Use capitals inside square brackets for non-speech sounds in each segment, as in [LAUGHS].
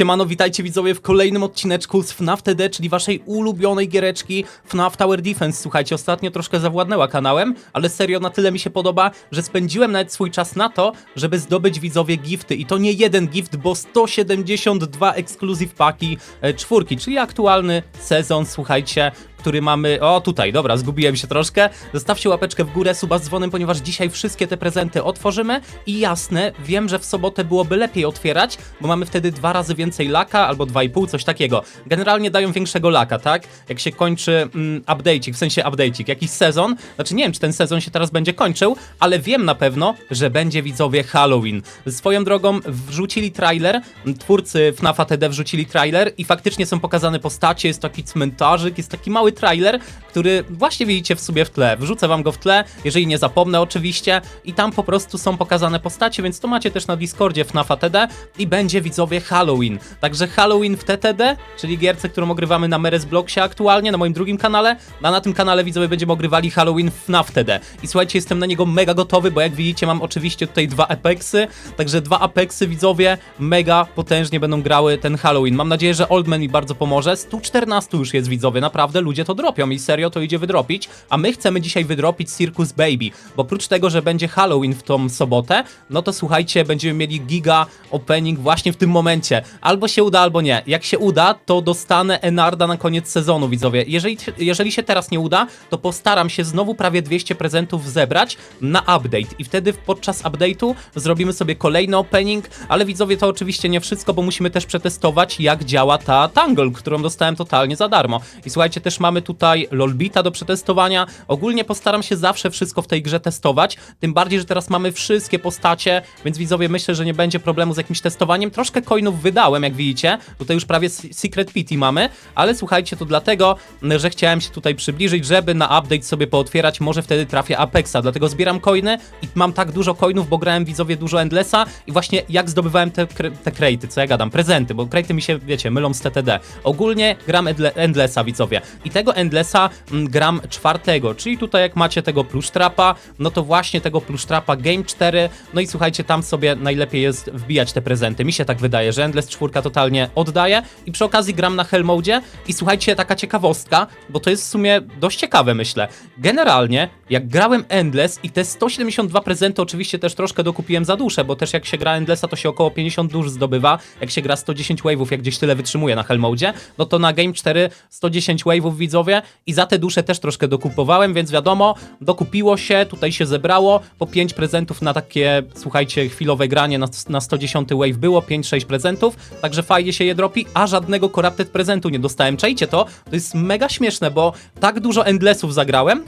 Siemano, witajcie widzowie w kolejnym odcineczku z FNAF TD, czyli waszej ulubionej giereczki FNAF Tower Defense. Słuchajcie, ostatnio troszkę zawładnęła kanałem, ale serio na tyle mi się podoba, że spędziłem nawet swój czas na to, żeby zdobyć widzowie gifty. I to nie jeden gift, bo 172 exclusive paki e, czwórki, czyli aktualny sezon, słuchajcie, który mamy... O, tutaj, dobra, zgubiłem się troszkę. Zostawcie łapeczkę w górę, suba z dzwonem, ponieważ dzisiaj wszystkie te prezenty otworzymy i jasne, wiem, że w sobotę byłoby lepiej otwierać, bo mamy wtedy dwa razy więcej laka, albo dwa i pół, coś takiego. Generalnie dają większego laka, tak? Jak się kończy mm, update'ik, w sensie update'ik, jakiś sezon, znaczy nie wiem, czy ten sezon się teraz będzie kończył, ale wiem na pewno, że będzie widzowie Halloween. Swoją drogą wrzucili trailer, twórcy FNAF TD wrzucili trailer i faktycznie są pokazane postacie, jest taki cmentarzyk, jest taki mały trailer, który właśnie widzicie w sobie w tle. Wrzucę wam go w tle, jeżeli nie zapomnę oczywiście i tam po prostu są pokazane postacie, więc to macie też na Discordzie FNAF TD i będzie widzowie Halloween. Także Halloween w TTD, czyli gierce, którą ogrywamy na Meres Blocksie aktualnie, na moim drugim kanale, a na tym kanale widzowie będziemy ogrywali Halloween w FNAF TD. I słuchajcie, jestem na niego mega gotowy, bo jak widzicie mam oczywiście tutaj dwa Apexy, także dwa Apexy widzowie mega potężnie będą grały ten Halloween. Mam nadzieję, że Oldman mi bardzo pomoże. 114 już jest widzowie, naprawdę ludzie to dropią i serio to idzie wydropić, a my chcemy dzisiaj wydropić Circus Baby, bo oprócz tego, że będzie Halloween w tą sobotę, no to słuchajcie, będziemy mieli giga opening właśnie w tym momencie. Albo się uda, albo nie. Jak się uda, to dostanę Enarda na koniec sezonu, widzowie. Jeżeli, jeżeli się teraz nie uda, to postaram się znowu prawie 200 prezentów zebrać na update i wtedy podczas update'u zrobimy sobie kolejny opening, ale widzowie to oczywiście nie wszystko, bo musimy też przetestować jak działa ta Tangle, którą dostałem totalnie za darmo. I słuchajcie, też mamy tutaj Lolbita do przetestowania. Ogólnie postaram się zawsze wszystko w tej grze testować, tym bardziej, że teraz mamy wszystkie postacie, więc widzowie myślę, że nie będzie problemu z jakimś testowaniem. Troszkę coinów wydałem, jak widzicie. Tutaj już prawie Secret Pity mamy, ale słuchajcie, to dlatego, że chciałem się tutaj przybliżyć, żeby na update sobie pootwierać, może wtedy trafię Apexa, dlatego zbieram coiny i mam tak dużo coinów, bo grałem widzowie dużo Endlessa i właśnie jak zdobywałem te, te co ja gadam, prezenty, bo krejty mi się, wiecie, mylą z TTD. Ogólnie gram Endle- Endlessa, widzowie. I tego Endlessa mm, gram czwartego, czyli tutaj jak macie tego plush trapa, no to właśnie tego plush trapa Game 4, no i słuchajcie, tam sobie najlepiej jest wbijać te prezenty. Mi się tak wydaje, że Endless 4 totalnie oddaje. I przy okazji gram na Hell Mode. I słuchajcie, taka ciekawostka, bo to jest w sumie dość ciekawe, myślę. Generalnie, jak grałem Endless i te 172 prezenty oczywiście też troszkę dokupiłem za duszę, bo też jak się gra Endlessa, to się około 50 dusz zdobywa, jak się gra 110 wave'ów, jak gdzieś tyle wytrzymuje na Hell Mode, no to na Game 4 110 wave'ów widzowie i za te dusze też troszkę dokupowałem, więc wiadomo, dokupiło się, tutaj się zebrało, po 5 prezentów na takie, słuchajcie, chwilowe granie na, na 110 wave było, 5-6 prezentów, także fajnie się je dropi, a żadnego corrupted prezentu nie dostałem. Czajcie to? To jest mega śmieszne, bo tak dużo Endlessów zagrałem,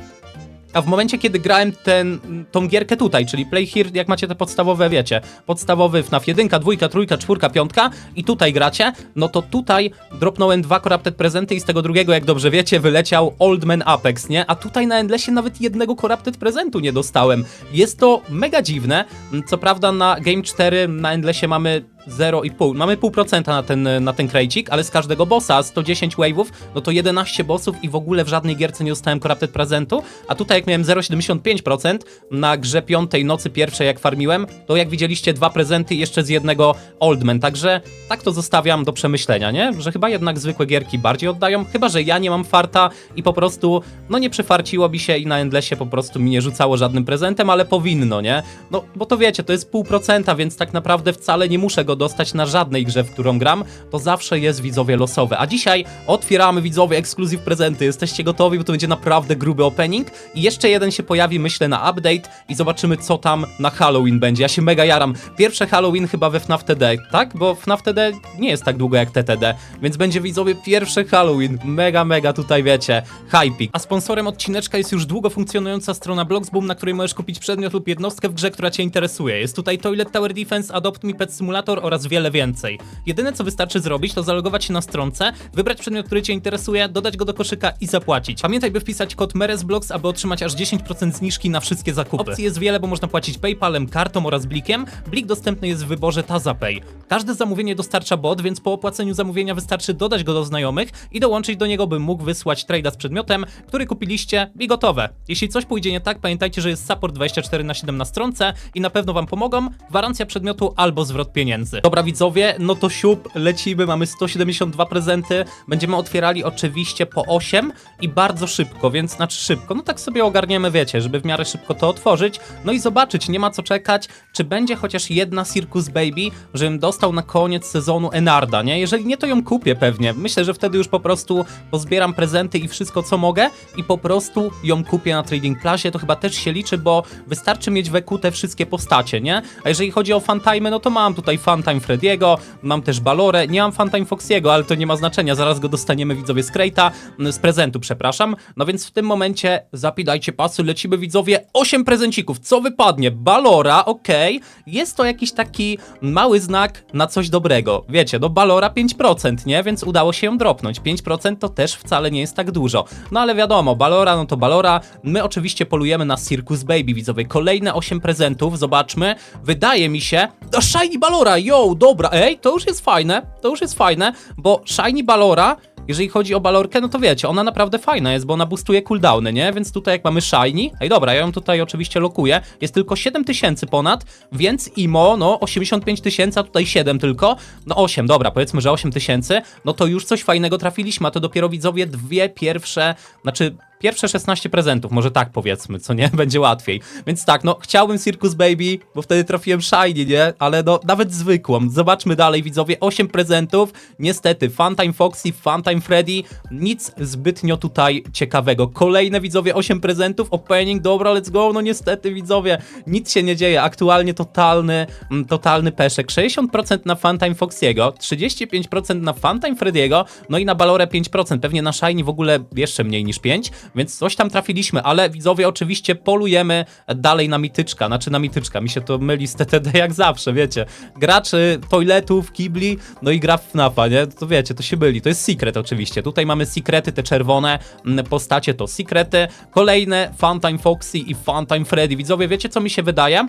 a w momencie, kiedy grałem ten, tą gierkę tutaj, czyli Play Here, jak macie te podstawowe, wiecie, podstawowy FNAF 1, 2, 3, 4, 5 i tutaj gracie, no to tutaj dropnąłem dwa Corrupted prezenty i z tego drugiego, jak dobrze wiecie, wyleciał Old Man Apex, nie? A tutaj na Endlessie nawet jednego Corrupted prezentu nie dostałem. Jest to mega dziwne. Co prawda na Game 4 na Endlessie mamy 0,5. Mamy 0,5% na ten, na ten krejcik, ale z każdego bossa 110 wave'ów, no to 11 bossów i w ogóle w żadnej gierce nie dostałem Corrupted prezentu, a tutaj jak miałem 0,75% na grze piątej nocy pierwszej jak farmiłem, to jak widzieliście dwa prezenty jeszcze z jednego Oldman, także tak to zostawiam do przemyślenia, nie? Że chyba jednak zwykłe gierki bardziej oddają, chyba że ja nie mam farta i po prostu, no nie przyfarciło się i na Endlessie po prostu mi nie rzucało żadnym prezentem, ale powinno, nie? No, bo to wiecie, to jest pół procenta, więc tak naprawdę wcale nie muszę go dostać na żadnej grze, w którą gram, to zawsze jest widzowie losowe. A dzisiaj otwieramy widzowie ekskluzyw prezenty. Jesteście gotowi, bo to będzie naprawdę gruby opening. I jeszcze jeden się pojawi, myślę, na update i zobaczymy, co tam na Halloween będzie. Ja się mega jaram. Pierwsze Halloween chyba we FNAF TD, tak? Bo FNAF TD nie jest tak długo jak TTD, więc będzie widzowie pierwszy Halloween. Mega, mega tutaj wiecie, hypik. A sponsorem odcineczka jest już długo funkcjonująca strona Bloxboom, na której możesz kupić przedmiot lub jednostkę w grze, która cię interesuje. Jest tutaj Toilet Tower Defense, Adopt Me Pet Simulator oraz wiele więcej. Jedyne co wystarczy zrobić, to zalogować się na stronce, wybrać przedmiot, który cię interesuje, dodać go do koszyka i zapłacić. Pamiętaj, by wpisać kod MERESBLOX, aby otrzymać aż 10% zniżki na wszystkie zakupy. Opcji jest wiele, bo można płacić PayPalem, kartą oraz blikiem. Blik dostępny jest w wyborze TazaPay. Każde zamówienie dostarcza bot, więc po opłaceniu zamówienia wystarczy dodać go do znajomych i dołączyć do niego, by mógł wysłać trade'a z przedmiotem, który kupiliście i gotowe. Jeśli coś pójdzie nie tak, pamiętajcie, że jest support 24 na 7 na stronce i na pewno wam pomogą, gwarancja przedmiotu albo zwrot pieniędzy. Tysięcy. Dobra widzowie, no to siup, lecimy, mamy 172 prezenty, będziemy otwierali oczywiście po 8 i bardzo szybko, więc znaczy szybko, no tak sobie ogarniemy, wiecie, żeby w miarę szybko to otworzyć, no i zobaczyć, nie ma co czekać, czy będzie chociaż jedna Circus Baby, żebym dostał na koniec sezonu Enarda, nie? Jeżeli nie, to ją kupię pewnie. Myślę, że wtedy już po prostu pozbieram prezenty i wszystko, co mogę i po prostu ją kupię na Trading Plazie. To chyba też się liczy, bo wystarczy mieć we te wszystkie postacie, nie? A jeżeli chodzi o Funtime, no to mam tutaj Funtime Frediego, mam też Balorę, nie mam Funtime Foxiego, ale to nie ma znaczenia, zaraz go dostaniemy widzowie z Krejta, z prezentu, przepraszam. No więc w tym momencie zapidajcie pasy, lecimy widzowie, 8 prezencików, co wypadnie? Balora, okej, jest to jakiś taki mały znak na coś dobrego. Wiecie, no Balora 5%, nie? Więc udało się ją dropnąć. 5% to też wcale nie jest tak dużo. No ale wiadomo, Balora, no to Balora. My oczywiście polujemy na Circus Baby, widzowie. Kolejne 8 prezentów, zobaczmy. Wydaje mi się... O, Shiny Balora, yo, dobra, ej, to już jest fajne, to już jest fajne, bo Shiny Balora jeżeli chodzi o balorkę, no to wiecie, ona naprawdę fajna jest, bo ona boostuje cooldowny, nie? Więc tutaj jak mamy shiny, ej dobra, ja ją tutaj oczywiście lokuję, jest tylko 7000 ponad, więc imo, no 85 tysięcy, a tutaj 7 tylko, no 8, dobra, powiedzmy, że 8000, no to już coś fajnego trafiliśmy, a to dopiero widzowie dwie pierwsze, znaczy pierwsze 16 prezentów, może tak powiedzmy, co nie? [LAUGHS] Będzie łatwiej. Więc tak, no chciałbym Circus Baby, bo wtedy trafiłem Shiny, nie? Ale no nawet zwykłą. Zobaczmy dalej, widzowie, 8 prezentów. Niestety, Funtime Foxy, Funtime Freddy, nic zbytnio tutaj ciekawego. Kolejne, widzowie, 8 prezentów, opening, dobra, let's go. No niestety, widzowie, nic się nie dzieje. Aktualnie totalny, mm, totalny peszek. 60% na Funtime Foxiego, 35% na Funtime Freddy'ego, no i na Balorę 5%. Pewnie na Shiny w ogóle jeszcze mniej niż 5%, więc coś tam trafiliśmy, ale widzowie oczywiście polujemy dalej na mityczka, znaczy na mityczka, mi się to myli z TTD jak zawsze, wiecie. Graczy toiletów, kibli, no i gra w FNAFa, nie? To wiecie, to się byli, to jest secret oczywiście. Tutaj mamy secrety, te czerwone mm, postacie to secrety. Kolejne Funtime Foxy i Funtime Freddy. Widzowie, wiecie co mi się wydaje?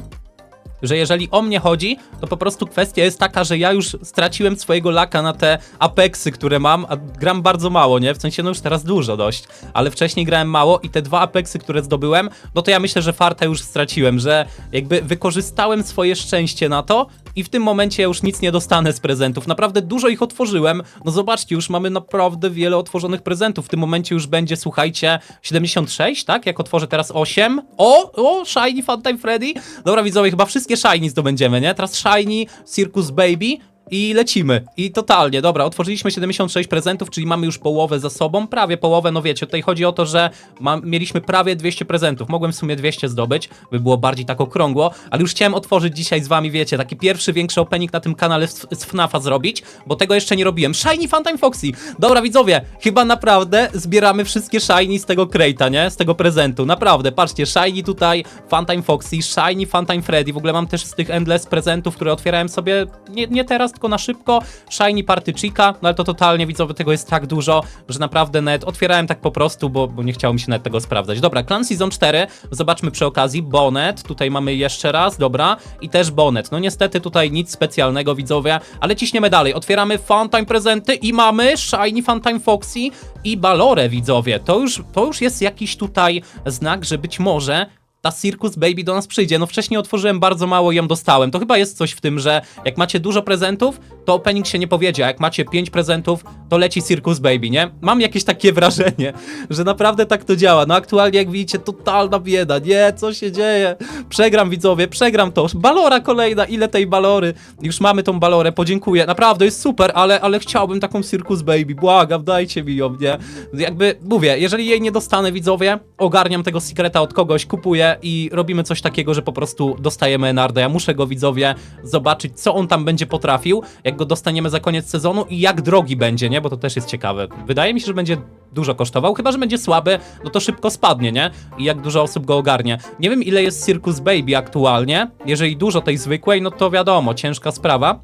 Że jeżeli o mnie chodzi, to po prostu kwestia jest taka, że ja już straciłem swojego laka na te Apexy, które mam, a gram bardzo mało, nie? W sensie, no już teraz dużo dość, ale wcześniej grałem mało i te dwa Apexy, które zdobyłem, no to ja myślę, że farta już straciłem, że jakby wykorzystałem swoje szczęście na to i w tym momencie już nic nie dostanę z prezentów. Naprawdę dużo ich otworzyłem. No zobaczcie, już mamy naprawdę wiele otworzonych prezentów. W tym momencie już będzie, słuchajcie, 76, tak? Jak otworzę teraz 8. O, o, Shiny Funtime Freddy. Dobra, widzowie, chyba wszystkie Shiny zdobędziemy, nie? Teraz Shiny, Circus Baby. I lecimy. I totalnie, dobra, otworzyliśmy 76 prezentów, czyli mamy już połowę za sobą, prawie połowę, no wiecie, tutaj chodzi o to, że ma, mieliśmy prawie 200 prezentów, mogłem w sumie 200 zdobyć, by było bardziej tak okrągło, ale już chciałem otworzyć dzisiaj z wami, wiecie, taki pierwszy większy opening na tym kanale z, z FNAFa zrobić, bo tego jeszcze nie robiłem. Shiny Funtime Foxy! Dobra, widzowie, chyba naprawdę zbieramy wszystkie Shiny z tego crate'a, nie? Z tego prezentu, naprawdę, patrzcie, Shiny tutaj, Funtime Foxy, Shiny Funtime Freddy, w ogóle mam też z tych Endless prezentów, które otwierałem sobie, nie, nie teraz, na szybko. Shiny Party Chica, no ale to totalnie widzowie tego jest tak dużo, że naprawdę net otwierałem tak po prostu, bo, bo nie chciało mi się nawet tego sprawdzać. Dobra, Clan Season 4, zobaczmy przy okazji, Bonnet, tutaj mamy jeszcze raz, dobra, i też Bonnet. No niestety tutaj nic specjalnego widzowie, ale ciśniemy dalej. Otwieramy Funtime prezenty i mamy Shiny Funtime Foxy i Balorę widzowie. To już, to już jest jakiś tutaj znak, że być może ta Circus Baby do nas przyjdzie. No wcześniej otworzyłem bardzo mało i ją dostałem. To chyba jest coś w tym, że jak macie dużo prezentów, to opening się nie powiedzie, a jak macie 5 prezentów, to leci Circus Baby, nie? Mam jakieś takie [LAUGHS] wrażenie, że naprawdę tak to działa. No aktualnie jak widzicie, totalna bieda. Nie, co się dzieje? Przegram widzowie, przegram to. Balora kolejna, ile tej balory? Już mamy tą balorę, podziękuję. Naprawdę jest super, ale, ale chciałbym taką Circus Baby. Błagam, dajcie mi ją, nie? Jakby, mówię, jeżeli jej nie dostanę widzowie, ogarniam tego sekreta od kogoś, kupuję i robimy coś takiego, że po prostu dostajemy Enarda. Ja muszę go widzowie zobaczyć, co on tam będzie potrafił, jak go dostaniemy za koniec sezonu i jak drogi będzie, nie? Bo to też jest ciekawe. Wydaje mi się, że będzie dużo kosztował, chyba że będzie słaby, no to szybko spadnie, nie? I jak dużo osób go ogarnie. Nie wiem ile jest Circus Baby aktualnie. Jeżeli dużo tej zwykłej, no to wiadomo, ciężka sprawa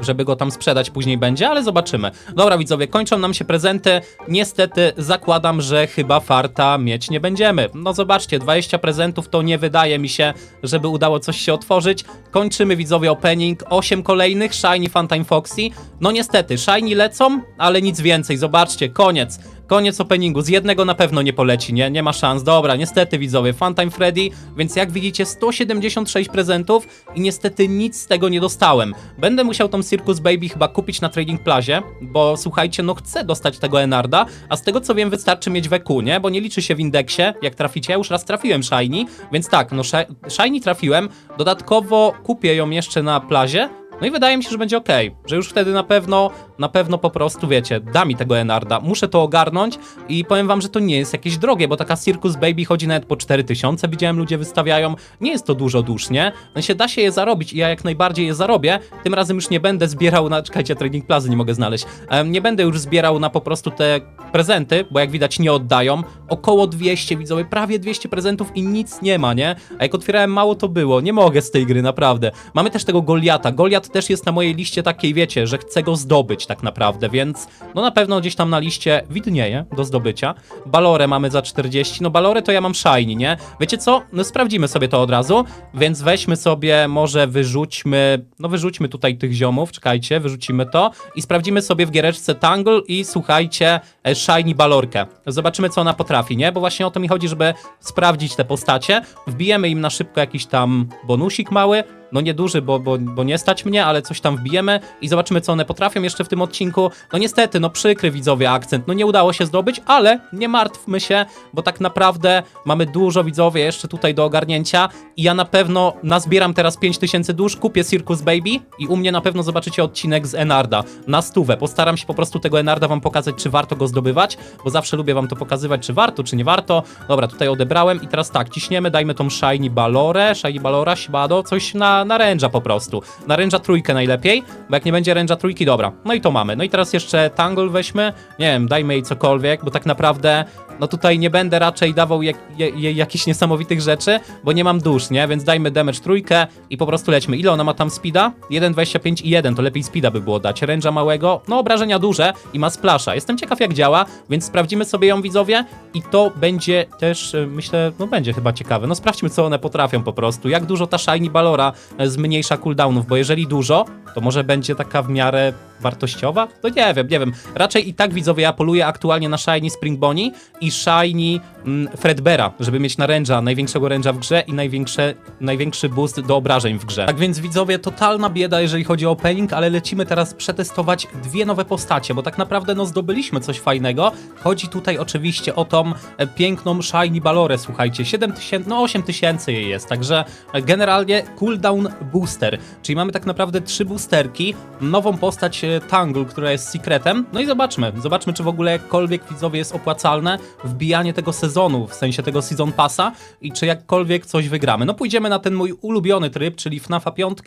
żeby go tam sprzedać później będzie, ale zobaczymy. Dobra widzowie, kończą nam się prezenty. Niestety zakładam, że chyba farta mieć nie będziemy. No zobaczcie, 20 prezentów to nie wydaje mi się, żeby udało coś się otworzyć. Kończymy widzowie opening, 8 kolejnych, Shiny Funtime Foxy. No niestety, Shiny lecą, ale nic więcej, zobaczcie, koniec. Koniec openingu. Z jednego na pewno nie poleci, nie? Nie ma szans. Dobra, niestety widzowie, Funtime Freddy, więc jak widzicie 176 prezentów i niestety nic z tego nie dostałem. Będę musiał tą Circus Baby chyba kupić na Trading Plazie, bo słuchajcie, no chcę dostać tego Enarda, a z tego co wiem wystarczy mieć WQ, nie? Bo nie liczy się w indeksie, jak traficie. Ja już raz trafiłem Shiny, więc tak, no Shi- Shiny trafiłem. Dodatkowo kupię ją jeszcze na plazie. No i wydaje mi się, że będzie ok, że już wtedy na pewno, na pewno po prostu, wiecie, da mi tego Enarda. Muszę to ogarnąć i powiem wam, że to nie jest jakieś drogie, bo taka Circus Baby chodzi nawet po 4000, widziałem ludzie wystawiają. Nie jest to dużo dusz, nie? No się da się je zarobić i ja jak najbardziej je zarobię. Tym razem już nie będę zbierał na, czekajcie, Trading Plazy nie mogę znaleźć. Em, nie będę już zbierał na po prostu te prezenty, bo jak widać nie oddają. Około 200 widzowie, prawie 200 prezentów i nic nie ma, nie? A jak otwierałem mało to było, nie mogę z tej gry, naprawdę. Mamy też tego Goliata. Goliat też jest na mojej liście takiej, wiecie, że chcę go zdobyć tak naprawdę, więc no na pewno gdzieś tam na liście widnieje do zdobycia. Balorę mamy za 40, no Balorę to ja mam shiny, nie? Wiecie co? No sprawdzimy sobie to od razu, więc weźmy sobie, może wyrzućmy, no wyrzućmy tutaj tych ziomów, czekajcie, wyrzucimy to i sprawdzimy sobie w giereczce Tangle i słuchajcie, e, shiny Balorkę. Zobaczymy co ona potrafi, nie? Bo właśnie o to mi chodzi, żeby sprawdzić te postacie. Wbijemy im na szybko jakiś tam bonusik mały, no nieduży, bo, bo, bo nie stać mnie, ale coś tam wbijemy i zobaczymy, co one potrafią jeszcze w tym odcinku. No niestety, no przykry widzowie akcent, no nie udało się zdobyć, ale nie martwmy się, bo tak naprawdę mamy dużo widzowie jeszcze tutaj do ogarnięcia i ja na pewno nazbieram teraz 5000 dusz, kupię Circus Baby i u mnie na pewno zobaczycie odcinek z Enarda na stówę. Postaram się po prostu tego Enarda wam pokazać, czy warto go zdobywać, bo zawsze lubię wam to pokazywać, czy warto, czy nie warto. Dobra, tutaj odebrałem i teraz tak, ciśniemy, dajmy tą Shiny Balorę, Shiny Balora, Shibado, coś na, na ręża po prostu. Na ręża trójkę najlepiej, bo jak nie będzie ręża trójki, dobra. No i to mamy. No i teraz jeszcze Tangle weźmy, nie wiem, dajmy jej cokolwiek, bo tak naprawdę, no tutaj nie będę raczej dawał jak, je, jej jakichś niesamowitych rzeczy, bo nie mam dusz, nie? Więc dajmy damage trójkę i po prostu lećmy. Ile ona ma tam speeda? 1,25 i 1, to lepiej speeda by było dać. Ręża małego, no obrażenia duże i ma splasha. Jestem ciekaw jak działa, więc sprawdzimy sobie ją widzowie i to będzie też, y, myślę, no będzie chyba ciekawe. No sprawdźmy co one potrafią po prostu. Jak dużo ta Shiny Balora zmniejsza cooldownów, bo jeżeli dużo, to może będzie taka w miarę wartościowa? To nie wiem, nie wiem. Raczej i tak widzowie, ja poluję aktualnie na Shiny Spring Bonnie i Shiny mm, Fredbera, żeby mieć na ręża, największego ręża w grze i największe, największy boost do obrażeń w grze. Tak więc widzowie, totalna bieda, jeżeli chodzi o opening, ale lecimy teraz przetestować dwie nowe postacie, bo tak naprawdę no zdobyliśmy coś fajnego. Chodzi tutaj oczywiście o tą e, piękną Shiny Balorę, słuchajcie, 7000, no 8000 jej jest, także e, generalnie cooldown booster, czyli mamy tak naprawdę trzy boosterki, nową postać e, Tangle, która jest secretem, no i zobaczmy, zobaczmy czy w ogóle jakkolwiek widzowie jest opłacalne wbijanie tego sezonu, w sensie tego season passa i czy jakkolwiek coś wygramy. No pójdziemy na ten mój ulubiony tryb, czyli FNAFa 5,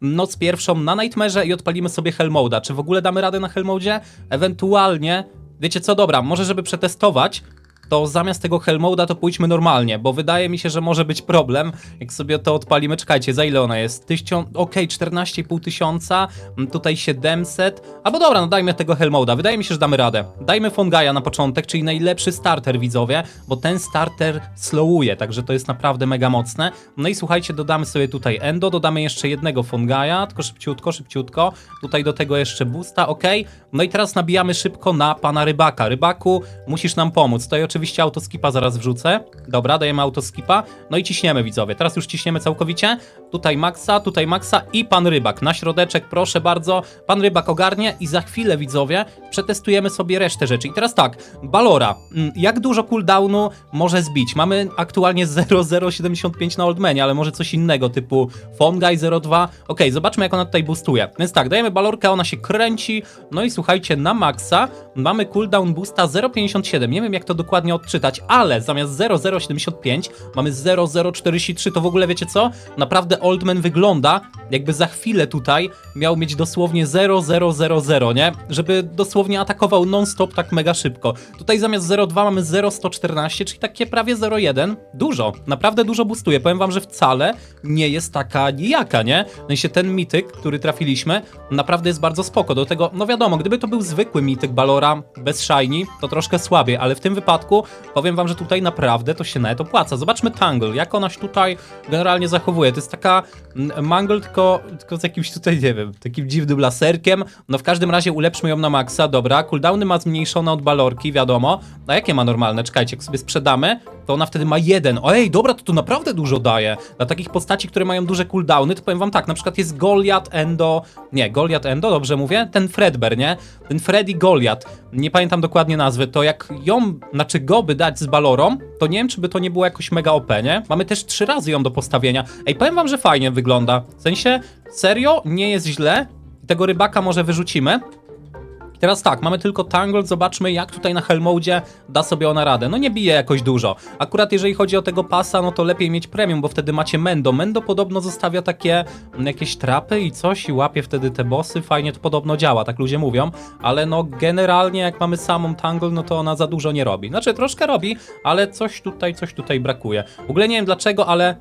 noc pierwszą na Nightmare i odpalimy sobie Hellmoda. Czy w ogóle damy radę na Hellmodzie? Ewentualnie, wiecie co, dobra, może żeby przetestować, to zamiast tego Hellmoda to pójdźmy normalnie, bo wydaje mi się, że może być problem, jak sobie to odpalimy. Czekajcie, za ile ona jest? Tysiąc, okej, 14,5 tysiąca, mm, tutaj 700, albo dobra, no dajmy tego Hellmoda, wydaje mi się, że damy radę. Dajmy Fongaja na początek, czyli najlepszy starter, widzowie, bo ten starter slowuje, także to jest naprawdę mega mocne. No i słuchajcie, dodamy sobie tutaj Endo, dodamy jeszcze jednego Fongaja, tylko szybciutko, szybciutko, tutaj do tego jeszcze Boosta, ok. No i teraz nabijamy szybko na pana Rybaka. Rybaku, musisz nam pomóc. Tutaj oczywiście autoskipa zaraz wrzucę. Dobra, dajemy autoskipa. No i ciśniemy, widzowie. Teraz już ciśniemy całkowicie. Tutaj Maxa, tutaj Maxa i pan Rybak. Na środeczek, proszę bardzo. Pan Rybak ogarnie i za chwilę, widzowie, przetestujemy sobie resztę rzeczy. I teraz tak, Balora. Mm, Jak dużo cooldownu może zbić? Mamy aktualnie 0,075 na Oldmanie, ale może coś innego, typu Fongai 0,2. Okej, zobaczmy jak ona tutaj boostuje. Więc tak, dajemy Balorkę, ona się kręci. No i słuchajcie, na Maxa mamy cooldown boosta 0,57. Nie wiem jak to dokładnie odczytać, ale zamiast 0,075 mamy 0,043. To w ogóle wiecie co? Naprawdę Oldman wygląda jakby za chwilę tutaj miał mieć dosłownie 0,000, nie? Żeby dosłownie atakował non-stop tak mega szybko. Tutaj zamiast 0,2 mamy 0,114, czyli takie prawie 0,1. Dużo, naprawdę dużo boostuje. Powiem wam, że wcale nie jest taka nijaka, nie? W sensie ten mityk, który trafiliśmy, naprawdę jest bardzo spoko. Do tego, no wiadomo, gdyby to był zwykły mityk Balora bez shiny, to troszkę słabiej, ale w tym wypadku odcinku. Powiem wam, że tutaj naprawdę to się nawet opłaca. Zobaczmy Tangle, jak ona się tutaj generalnie zachowuje. To jest taka mm, Mangle, tylko, tylko z jakimś tutaj, nie wiem, takim dziwnym laserkiem. No w każdym razie ulepszmy ją na maksa, dobra. Cooldowny ma zmniejszone od balorki, wiadomo. A jakie ma normalne? Czekajcie, jak sobie sprzedamy, to ona wtedy ma jeden. Ej, dobra, to to naprawdę dużo daje. Dla takich postaci, które mają duże cooldowny, to powiem wam tak, na przykład jest Goliath Endo, nie, Goliath Endo, dobrze mówię? Ten Fredbear, nie? Ten Freddy Goliath, nie pamiętam dokładnie nazwy, to jak ją, znaczy go by dać z balorą, to nie wiem, czy by to nie było jakoś mega OP, nie? Mamy też trzy razy ją do postawienia. Ej, powiem wam, że fajnie wygląda. W sensie, serio, nie jest źle. Tego rybaka może wyrzucimy. Teraz tak, mamy tylko Tangled, zobaczmy jak tutaj na Hellmodzie da sobie ona radę. No nie bije jakoś dużo. Akurat jeżeli chodzi o tego pasa, no to lepiej mieć premium, bo wtedy macie Mendo. Mendo podobno zostawia takie mm, jakieś trapy i coś i łapie wtedy te bossy, fajnie to podobno działa, tak ludzie mówią, ale no generalnie jak mamy samą Tangle, no to ona za dużo nie robi. Znaczy troszkę robi, ale coś tutaj, coś tutaj brakuje. W ogóle nie wiem dlaczego, ale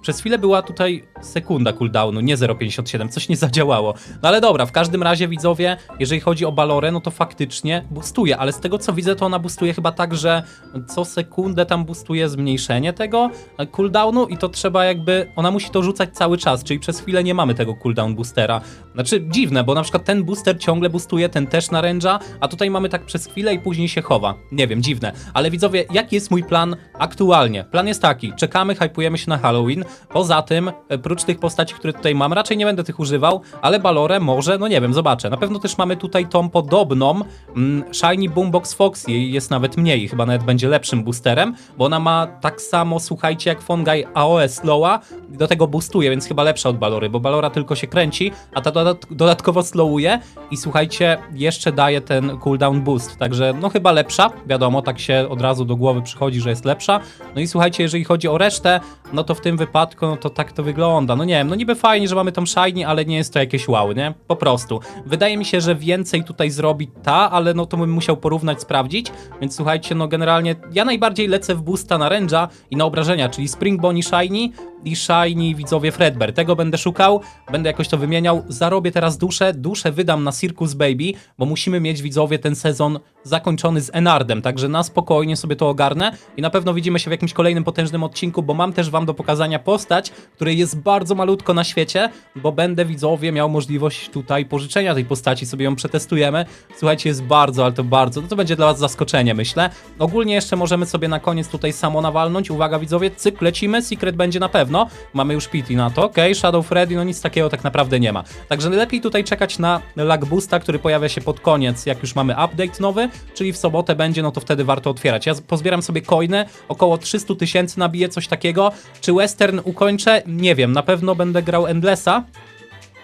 przez chwilę była tutaj sekunda cooldownu, nie 0,57, coś nie zadziałało. No ale dobra, w każdym razie widzowie, jeżeli chodzi o Balorę, no to faktycznie boostuje, ale z tego co widzę, to ona boostuje chyba tak, że co sekundę tam boostuje zmniejszenie tego e, cooldownu i to trzeba jakby, ona musi to rzucać cały czas, czyli przez chwilę nie mamy tego cooldown boostera. Znaczy dziwne, bo na przykład ten booster ciągle boostuje, ten też naręcza, a tutaj mamy tak przez chwilę i później się chowa. Nie wiem, dziwne. Ale widzowie, jaki jest mój plan aktualnie? Plan jest taki, czekamy, hypujemy się na Halloween, Poza tym, prócz tych postaci, które tutaj mam, raczej nie będę tych używał, ale Balorę może, no nie wiem, zobaczę. Na pewno też mamy tutaj tą podobną mm, Shiny Boombox Fox, jej jest nawet mniej, chyba nawet będzie lepszym boosterem, bo ona ma tak samo, słuchajcie, jak Fongai AOS Slowa, i do tego boostuje, więc chyba lepsza od Balory, bo Balora tylko się kręci, a ta dodat dodatkowo slowuje i słuchajcie, jeszcze daje ten cooldown boost, także no chyba lepsza, wiadomo, tak się od razu do głowy przychodzi, że jest lepsza. No i słuchajcie, jeżeli chodzi o resztę, no to w tym wypadku, no to tak to wygląda. No nie wiem, no niby fajnie, że mamy tą shiny, ale nie jest to jakieś wow, nie? Po prostu. Wydaje mi się, że więcej tutaj zrobi ta, ale no to bym musiał porównać, sprawdzić, więc słuchajcie, no generalnie ja najbardziej lecę w boosta na ręża i na obrażenia, czyli Spring Bonnie Shiny i Shiny widzowie Fredbear. Tego będę szukał, będę jakoś to wymieniał. Zarobię teraz duszę, duszę wydam na Circus Baby, bo musimy mieć widzowie ten sezon zakończony z Enardem, także na spokojnie sobie to ogarnę i na pewno widzimy się w jakimś kolejnym potężnym odcinku, bo mam też wam do pokazania postać, której jest bardzo malutko na świecie, bo będę widzowie miał możliwość tutaj pożyczenia tej postaci, sobie ją przetestujemy. Słuchajcie, jest bardzo, ale to bardzo, no to będzie dla was zaskoczenie, myślę. Ogólnie jeszcze możemy sobie na koniec tutaj samo nawalnąć. Uwaga widzowie, cyk, lecimy, Secret będzie na pewno. Mamy już pity na to, okej, Shadow Freddy, no nic takiego tak naprawdę nie ma. Także lepiej tutaj czekać na lag boosta, który pojawia się pod koniec, jak już mamy update nowy, czyli w sobotę będzie, no to wtedy warto otwierać. Ja pozbieram sobie coiny, około 300 tysięcy nabiję, coś takiego. Czy Western ukończę? Nie wiem, na pewno będę grał Endlessa,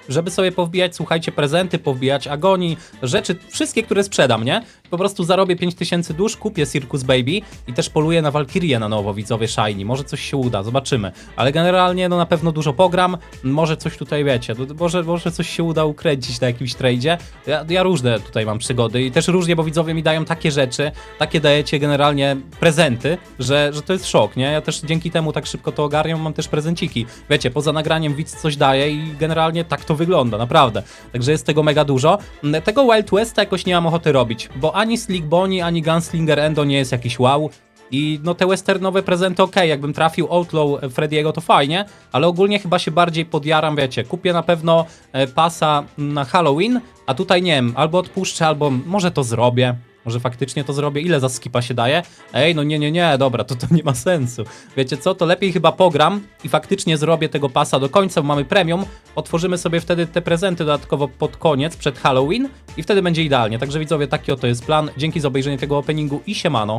żeby sobie powbijać, słuchajcie, prezenty, powbijać agonii, rzeczy, wszystkie, które sprzedam, nie? Po prostu zarobię 5000 dusz, kupię Circus Baby i też poluję na Valkyrię na nowo, widzowie Shiny. Może coś się uda, zobaczymy. Ale generalnie, no na pewno dużo pogram, może coś tutaj, wiecie, no, może, może coś się uda ukręcić na jakimś tradzie. Ja, ja różne tutaj mam przygody i też różnie, bo widzowie mi dają takie rzeczy, takie dajecie generalnie prezenty, że, że to jest szok, nie? Ja też dzięki temu tak szybko to ogarniam, mam też prezenciki. Wiecie, poza nagraniem widz coś daje i generalnie tak to wygląda, naprawdę. Także jest tego mega dużo. Mm, Tego Wild Westa jakoś nie mam ochoty robić, bo ani Slick Bonnie, ani Gunslinger Endo nie jest jakiś wow. I no te westernowe prezenty ok, jakbym trafił Outlaw Frediego to fajnie, ale ogólnie chyba się bardziej podjaram, wiecie, kupię na pewno e, pasa na Halloween, a tutaj nie wiem, albo odpuszczę, albo może to zrobię. Może faktycznie to zrobię. Ile za skipa się daje? Ej, no nie, nie, nie, dobra, to to nie ma sensu. Wiecie co, to lepiej chyba pogram i faktycznie zrobię tego pasa do końca, bo mamy premium. Otworzymy sobie wtedy te prezenty dodatkowo pod koniec, przed Halloween i wtedy będzie idealnie. Także widzowie, taki oto jest plan. Dzięki za obejrzenie tego openingu i siemano.